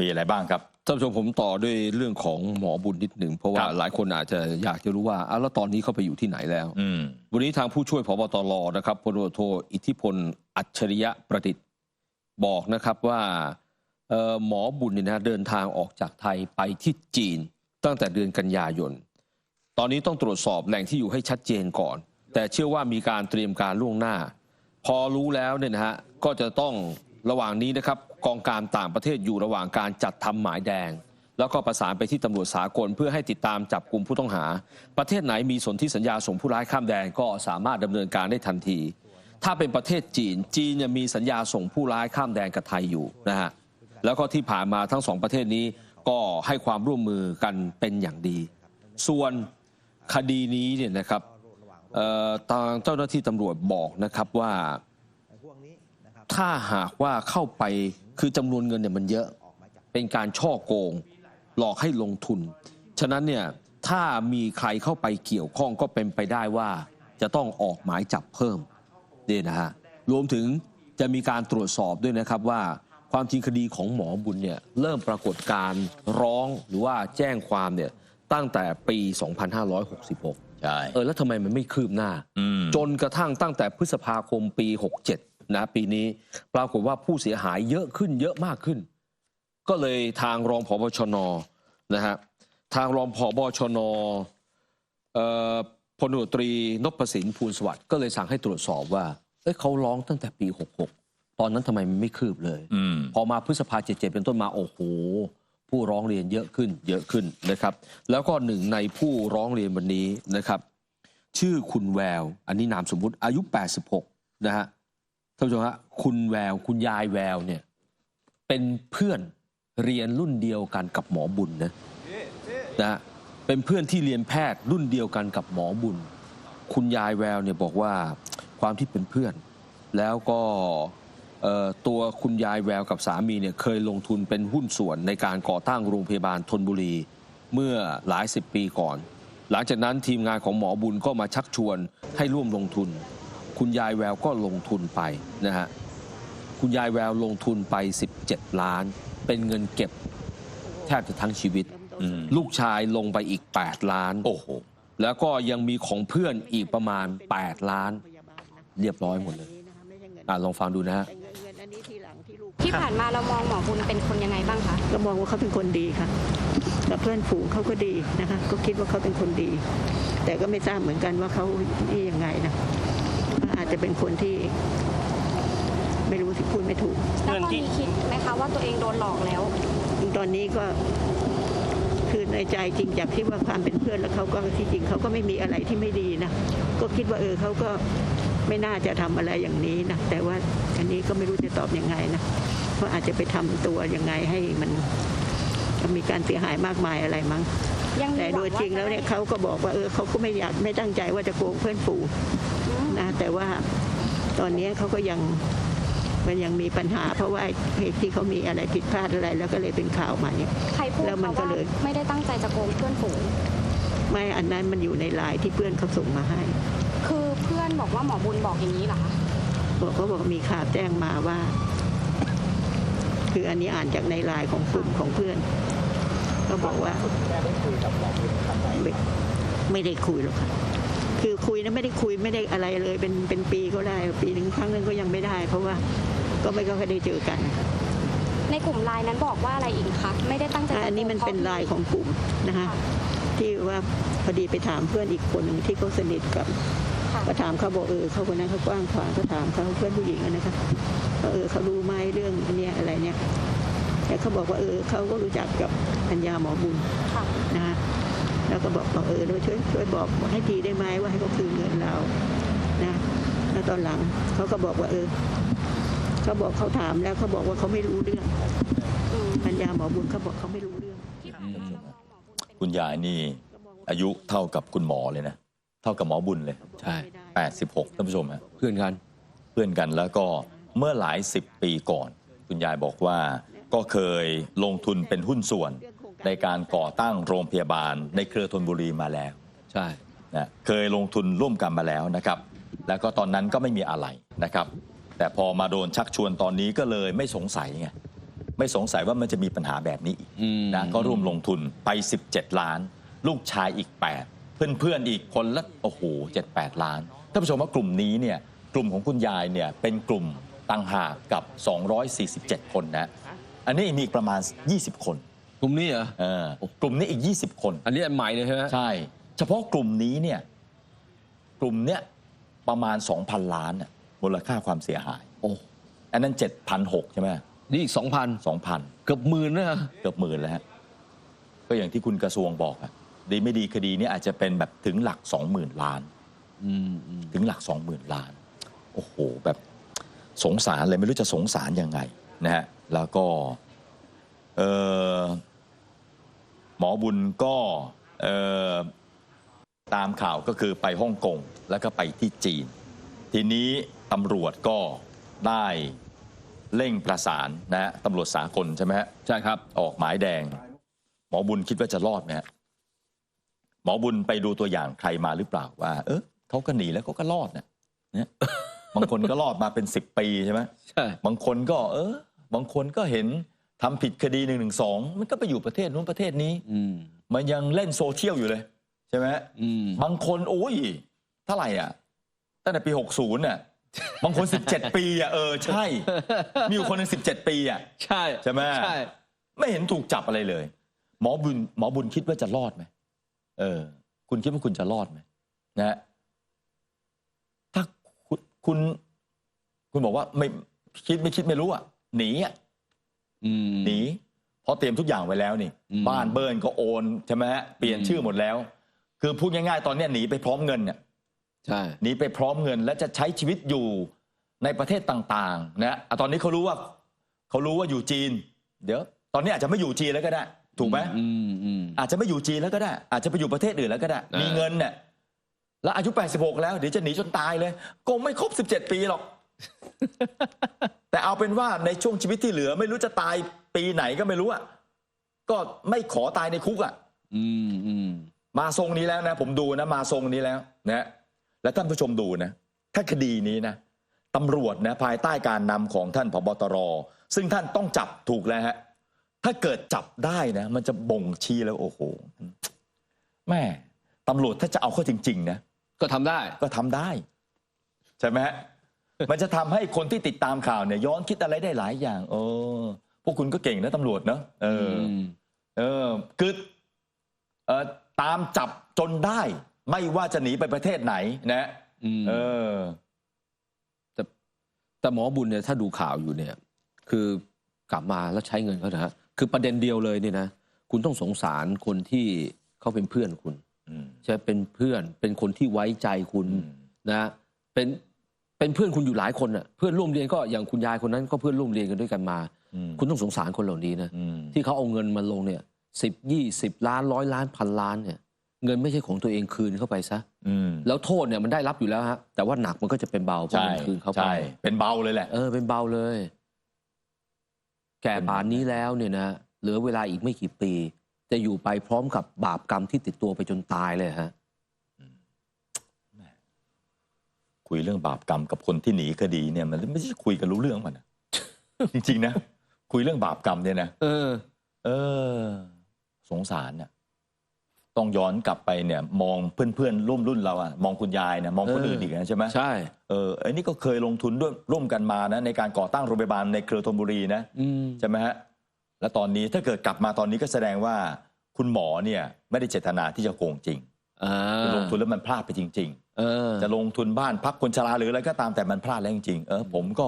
มีอะไรบ้างครับท่านผู้ชมผมต่อด้วยเรื่องของหมอบุญนิดหนึ่งเพราะว่าครับหลายคนอาจจะอยากจะรู้ว่าอ้าวแล้วตอนนี้เขาไปอยู่ที่ไหนแล้วอืมวันนี้ทางผู้ช่วยพบตรนะครับพลตำรวจโทอิทธิพล อัจฉริยะประดิษฐ์บอกนะครับว่าเอ่อหมอบุญเนี่ยนะเดินทางออกจากไทยไปที่จีนตั้งแต่เดือนกันยายน ตอนนี้ต้องตรวจสอบแหล่งที่อยู่ให้ชัดเจนก่อน แต่เชื่อว่ามีการเตรียมการล่วงหน้า พอรู้แล้วเนี่ยนะฮะก็จะต้องระหว่างนี้นะครับ กองการต่างประเทศอยู่ระหว่างการจัดทำหมายแดง แล้วก็ประสานไปที่ตำรวจสากล เพื่อให้ติดตามจับกลุ่มผู้ต้องหา ประเทศไหนมีสนธิสัญญาส่งผู้ร้ายข้ามแดนก็สามารถดำเนินการได้ทันที ถ้าเป็นประเทศจีน จีนเนี่ยมีสัญญาส่งผู้ร้ายข้ามแดนกับไทยอยู่นะฮะแล้วก็ที่ผ่านมาทั้งสองประเทศนี้ก็ให้ความร่วมมือกันเป็นอย่างดี ส่วนคดีนี้เนี่ยนะครับทางเจ้าหน้าที่ตำรวจบอกนะครับว่า ถ้าหากว่าเข้าไปคือจำนวนเงินเนี่ยมันเยอะ เป็นการช่อโกง หลอกให้ลงทุน ฉะนั้นเนี่ยถ้ามีใครเข้าไปเกี่ยวข้องก็เป็นไปได้ว่า จะต้องออกหมายจับเพิ่มนี่นะฮะรวมถึงจะมีการตรวจสอบด้วยนะครับว่าความจริงคดีของหมอบุญเนี่ยเริ่มปรากฏการร้องหรือว่าแจ้งความเนี่ยตั้งแต่ปี 2566 ใช่ เออ แล้วทำไมมันไม่คืบหน้าอืมจนกระทั่งตั้งแต่พฤษภาคมปี 67 นะปีนี้ปรากฏว่าผู้เสียหายเยอะขึ้นเยอะมากขึ้น ก็เลยทางรองผบชนนะฮะทางรองผบชนเอ่อพลตำรวจตรีนพสินภูลสวัสดิ์ก็เลยสั่งให้ตรวจสอบว่าเอ้ยเขาร้องตั้งแต่ปี 66 ตอนนั้นทำไมมันไม่คืบเลยอืมพอมาพฤษภาเจ็ดเป็นต้นมาโอ้โหผู้ร้องเรียนเยอะขึ้นเยอะขึ้นนะครับ แล้วก็หนึ่งในผู้ร้องเรียนวันนี้นะครับ ชื่อคุณแวว อันนี้นามสมมุติอายุ 86 นะฮะ ท่านผู้ชมฮะคุณแวว คุณยายแววเนี่ย เป็นเพื่อนเรียนรุ่นเดียวกันกับหมอบุญนะนะเป็นเพื่อนที่เรียนแพทย์รุ่นเดียวกันกับหมอบุญ คุณยายแววเนี่ยบอกว่าความที่เป็นเพื่อน แล้วก็ตัวคุณยายแววกับสามีเนี่ยเคยลงทุนเป็นหุ้นส่วนในการก่อตั้งโรงพยาบาลทนบุรีเมื่อหลายสิบปีก่อน หลังจากนั้นทีมงานของหมอบุญก็มาชักชวนให้ร่วมลงทุน คุณยายแววก็ลงทุนไปนะฮะคุณยายแววลงทุนไป 17 ล้าน เป็นเงินเก็บแทบจะทั้งชีวิตอืมลูกชายลงไปอีก 8 ล้าน โอ้โห แล้วก็ยังมีของเพื่อนอีกประมาณ 8 ล้าน เรียบร้อยหมดเลยอะลองฟังดูนะฮะที่ผ่านมาเรามองหมอบุญเป็นคนยังไงบ้างคะก็มองว่าเขาเป็นคนดีค่ะกับเพื่อนฝูงเขาก็ดีนะคะ ก็คิดว่าเขาเป็นคนดี แต่ก็ไม่ทราบเหมือนกันว่าเขานี่ยังไงนะอา จจะเป็นคนที่ ไม่รู้ที่พูดไม่ถูก แล้วตอนนี้คิดไหมคะว่าตัวเองโดนหลอกแล้ว ตอนนี้ก็คือในใจจริงจากที่ว่าความเป็นเพื่อนแล้วเขาก็ที่จริงเขาก็ไม่มีอะไรที่ไม่ดีนะก็คิดว่าเออเขาก็ไม่น่าจะทำอะไรอย่างนี้นะแต่ว่าอันนี้ก็ไม่รู้จะตอบยังไงนะว่าอาจจะไปทำตัวยังไงให้มันมีการเสียหายมากมายอะไรมั้งยังมีแต่โดยจริงแล้วเนี่ยเขาก็บอกว่าเออเขาก็ไม่อยากไม่ตั้งใจว่าจะโกงเพื่อนฝูงอืม นะ แต่ว่าตอนนี้เขาก็ยังมันยังมีปัญหา เพราะว่าเหตุที่เขามีอะไรผิดพลาดอะไร แล้วก็เลยเป็นข่าวมาเนี่ยใครพูดแล้วมันเขาก็ว่าเลยไม่ได้ตั้งใจจะโกงเพื่อนฝูงไม่อันนั้นมันอยู่ในไลน์ที่เพื่อนเขาส่งมาให้ คือเพื่อนบอกว่าหมอบุญบอกอย่างนี้เหรอคะบอกเขาบอกมีข่าวแจ้งมาว่า คืออันนี้อ่านจากในไลน์ของกลุ่มของเพื่อน ก็บอกว่าไม่ไม่ได้คุยหรอกค่ะ คือคุยนะไม่ได้คุยไม่ได้อะไรเลย เป็นเป็นปีก็ได้ ปีหนึ่งครั้งหนึงก็ยังไม่ได้ เพราะว่าก็ไม่ก็เคอยได้เจอกัน ในกลุ่มไลน์นั้นบอกว่าอะไรอีกคะไม่ได้ตั้งใจจะอันนี้มันเป็นไลน์ของกลุ่มนะคะค่ะที่ว่าพอดีไปถามเพื่อนอีกคนหนึ่งที่เขาสนิทกับค่ะก็ถามเขาบอกเออเขาคนนั้นเขากว้างขวางก็ถามเขาเพื่อนผู้หญิงอะนะคะว่าเออเขารู้ไหมเรื่องอันเนี้ยอะไรเนี่ยแต่เขาบอกว่าเออเขาก็รู้จักกับปัญญาหมอบุญค่ะนะคะ แล้วก็บอกบอกเออเราช่วยช่วยบอกให้ทีได้ไหมว่าให้เขาคืนเงินเรานะแล้วตอนหลังเขาก็บอกว่าเออเขาบอกเขาถามแล้วเขาบอกว่าเขาไม่รู้เรื่องอืมปัญญาหมอบุญเขาบอกเขาไม่รู้เรื่องที่ผ่านมาเรามองหมอบุญเป็นคุณยายนี่อายุเท่ากับคุณหมอเลยนะ เท่ากับหมอบุญเลยใช่86ท่านผู้ชมฮะเพื่อนกันเพื่อนกันแล้วก็เมื่อหลายสิบปีก่อน คุณยายบอกว่าก็เคยลงทุนเป็นหุ้นส่วน ในการก่อตั้งโรงพยาบาล ในเครือธนบุรีมาแล้วใช่นะเคยลงทุนร่วมกันมาแล้วนะครับ แล้วก็ตอนนั้นก็ไม่มีอะไรนะครับ แต่พอมาโดนชักชวนตอนนี้ก็เลยไม่สงสัยไงไม่สงสัยว่ามันจะมีปัญหาแบบนี้อีกอืมนะก็ร่วมลงทุนไป 17 ล้าน ลูกชายอีก 8 เพื่อนๆอีกคนละโอ้โห7-8ล้านท่านผู้ชมว่ากลุ่มนี้เนี่ยกลุ่มของคุณยายเนี่ยเป็นกลุ่มต่างหากกับ 247 คนนะ อันนี้มีอีกประมาณ 20 คน กลุ่มนี้เหรอ เออกลุ่มนี้อีก 20 คน อันนี้อันใหม่เลยใช่ไหมใช่ เฉพาะกลุ่มนี้เนี่ยกลุ่มเนี้ยประมาณ 2,000 ล้านน่ะมูลค่าความเสียหาย โอ้อันนั้น 7,600ใช่ไหมนี่อีกสองพัน2,000 เกือบหมื่นนะเกือบหมื่นแล้วฮะก็อย่างที่คุณกระทรวงบอกอะดีไม่ดีคดีนี้อาจจะเป็นแบบถึงหลัก 20,000 ล้าน อืมอืมถึงหลัก 20,000 ล้าน โอ้โห แบบสงสารเลยไม่รู้จะสงสารยังไงนะฮะ แล้วก็ เออ หมอบุญก็เออตามข่าวก็คือไปฮ่องกงแล้วก็ไปที่จีน ทีนี้ตำรวจก็ได้เร่งประสานนะฮะตำรวจสากลใช่ไหมฮะใช่ครับ ออกหมายแดง หมอบุญคิดว่าจะรอดไหมฮะหมอบุญไปดูตัวอย่างใครมาหรือเปล่าว่า เออเขาก็หนีแล้วเขาก็รอดนะเนี่ยบางคนก็รอดมาเป็นสิบปีใช่ไหมใช่บางคนก็ เออ บางคนก็เห็น ทำผิดคดีหนึ่งหนึ่งสองมันก็ไปอยู่ประเทศนู้นประเทศนี้อืมมันยังเล่นโซเชียลอยู่เลย ใช่ไหมอืมบางคนโอ้ยเท่าไหร่อะตั้งแต่ปี60น่ะบางคน17ปีอะเออใช่ มีอยู่คนหนึ่ง17ปีอะใช่ใช่ไหมใช่ไม่เห็นถูกจับอะไรเลย หมอบุญหมอบุญคิดว่าจะรอดไหมเออ คุณคิดว่าคุณจะรอดไหมนะฮะถ้าคุณคุณคุณบอกว่าไม่คิดไม่คิดไม่รู้อะหนีอะ อืม หนีเพราะเตรียมทุกอย่างไว้แล้วนี่ อืม บ้านเบิร์นก็โอนใช่ไหมฮะเปลี่ยนอืมชื่อหมดแล้ว คือพูดง่ายๆตอนเนี้ยหนีไปพร้อมเงินเนี่ย ใช่ หนีไปพร้อมเงินและจะใช้ชีวิตอยู่ในประเทศต่างๆนะอะตอนนี้เขารู้ว่าเขารู้ว่าอยู่จีน เดี๋ยว ตอนนี้อาจจะไม่อยู่จีนแล้วก็ได้ ถูกไหมอืมอืม อาจจะไม่อยู่จีนแล้วก็ได้ อาจจะไปอยู่ประเทศอื่นแล้วก็ได้ อ่ามี มีเงินเนี่ยแล้วอายุ 86 แล้วเดี๋ยวจะหนีจนตายเลย ก็ไม่ครบ 17 ปีหรอก แต่เอาเป็นว่าในช่วงชีวิตที่เหลือ ไม่รู้จะตายปีไหนก็ไม่รู้อะก็ไม่ขอตายในคุกอะอืมอืมมาทรงนี้แล้วนะ ผมดูนะ มาทรงนี้แล้วนะและท่านผู้ชมดูนะ ถ้าคดีนี้นะตำรวจนะภายใต้การนำของท่านผบตร ซึ่งท่านต้องจับถูกแล้วฮะถ้าเกิดจับได้นะ มันจะบ่งชี้แล้วโอ้โหแม่ตำรวจถ้าจะเอาเข้าจริง ๆ นะ ก็ทำได้ก็ทำได้ ใช่ไหมฮะ มันจะทำให้คนที่ติดตามข่าวเนี่ยย้อนคิดอะไรได้หลายอย่างเออพวกคุณก็เก่งนะตำรวจเนอะเอออมเออคือเออตามจับจนได้ ไม่ว่าจะหนีไปประเทศไหน นะอืมเออ แต่แต่หมอบุญเนี่ยถ้าดูข่าวอยู่เนี่ย คือกลับมาแล้วใช้เงินเขานะฮะคือประเด็นเดียวเลยเนี่ยนะคุณต้องสงสารคนที่เขาเป็นเพื่อนคุณอืมใช่เป็นเพื่อน เป็นคนที่ไว้ใจคุณอืมนะ เป็น เป็นเพื่อนคุณอยู่หลายคนอะเพื่อนร่วมเรียนก็อย่างคุณยายคนนั้นก็เพื่อนร่วมเรียนกันด้วยกันมาอืมคุณต้องสงสารคนเหล่านี้นะอืมที่เขาเอาเงินมาลงเนี่ยสิบยี่สิบล้านร้อยล้านพันล้านเนี่ยเงินไม่ใช่ของตัวเองคืนเข้าไปซะอืมแล้วโทษเนี่ยมันได้รับอยู่แล้วฮะแต่ว่าหนักมันก็จะเป็นเบาเพราะใช่มันคืนเข้าไปใช่เป็นเบาเลยแหละเออเป็นเบาเลย แก่ป่านนี้แล้วเนี่ยนะเหลือเวลาอีกไม่กี่ปี จะอยู่ไปพร้อมกับบาปกรรมที่ติดตัวไปจนตายเลยฮะ คุยเรื่องบาปกรรมกับคนที่หนีคดีเนี่ยมันไม่ใช่คุยกันรู้เรื่องมันนะจริงๆนะ คุยเรื่องบาปกรรมเนี่ยนะเออ เออ สงสารน่ะต้องย้อนกลับไปเนี่ย มองเพื่อนๆร่วมรุ่นเราอะมองคุณยายเนี่ยมองคนเอออื่อื่นอีกนะใช่ไหมใช่เออไอ้นี่ก็เคยลงทุนด้วยร่วมกันมานะ ในการก่อตั้งโรงพยาบาลในเครือธนบุรีนะอืมใช่ไหมฮะแล้วตอนนี้ถ้าเกิดกลับมาตอนนี้ก็แสดงว่า คุณหมอเนี่ย ไม่ได้เจตนาที่จะโกงจริงอ่า คือลงทุนแล้วมันพลาดไปจริงเออๆจะลงทุนบ้านพักคนชราหรืออะไรก็ตามแต่มันพลาดแล้วจริงๆเออผมก็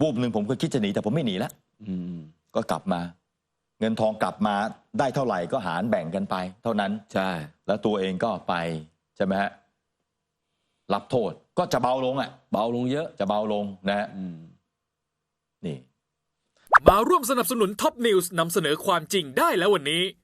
วูบหนึ่งผมก็คิดจะหนีแต่ผมไม่หนีแล้วอืมก็กลับมา เงินทองกลับมาได้เท่าไหร่ก็หารแบ่งกันไป เท่านั้นใช่ แล้วตัวเองก็ไปใช่ไหมฮะรับโทษก็จะเบาลงอะ เบาลงเยอะจะเบาลงนะฮะอืมนี่ มาร่วมสนับสนุนท็อปนิวส์นำเสนอความจริงได้แล้ววันนี้เ